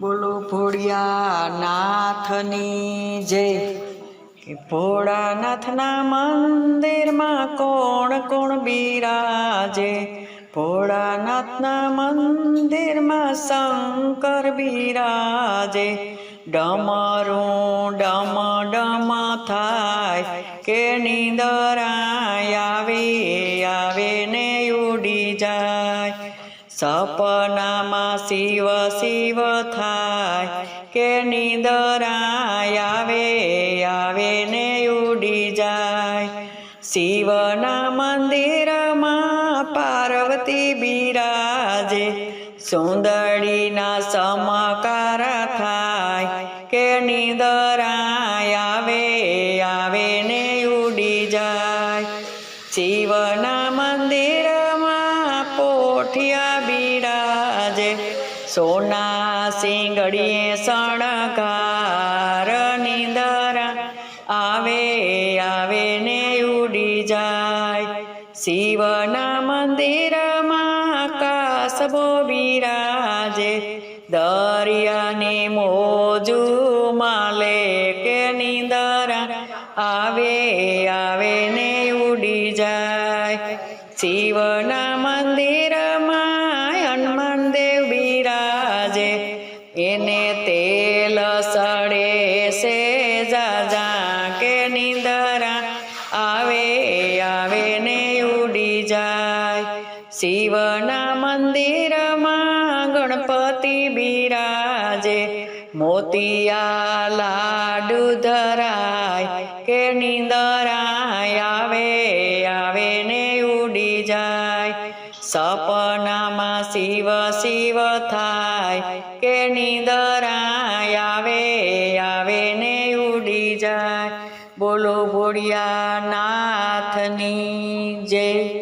બોલો ભોળિયાનાથની જય, કે ભોળાનાથના મંદિરમાં કોણ કોણ બિરાજે? ભોળાનાથના મંદિરમાં શંકર બિરાજે. ડમરું ડમ ડમ થાય કે નિંદરાય આવે સપનામાં શિવ શિવ થાય, કે નિંદરાય આવે આવે ને ઉડી જાય. શિવના મંદિરમાં પાર્વતી બિરાજે, સુંદરીના સમકાર થાય, કે નિંદરાય આવે આવે ને ઉડી જાય. શિવના મંદિરમાં પોઠિયા બિરાજે સોના સિંગડીએ શણગાર નિંદરા. આવે આવે ને ઉડી જાય, શિવના મંદિરમાં કાસબો બિરાજે દરિયાની મોજુમાં લે કે નિંદરા આવે આવે ને ઉડી જાય. શિવના મંદિરમાં હનુમાન દેવ બિરાજે, એને તેલ સડે છે જાજા કે નિંદરા આવે આવે ને ઉડી જાય. શિવના મંદિરમાં ગણપતિ બિરાજે મોતિયા લાડુ ધરાય, કે નિંદરાય, આવે આવે ને ઉડી જાય. સપનામાં શિવ શિવ થાય, કે નિંદરાય, આવે આવે ને ઉડી જાય. બોલો ભોળિયા નાથની જય.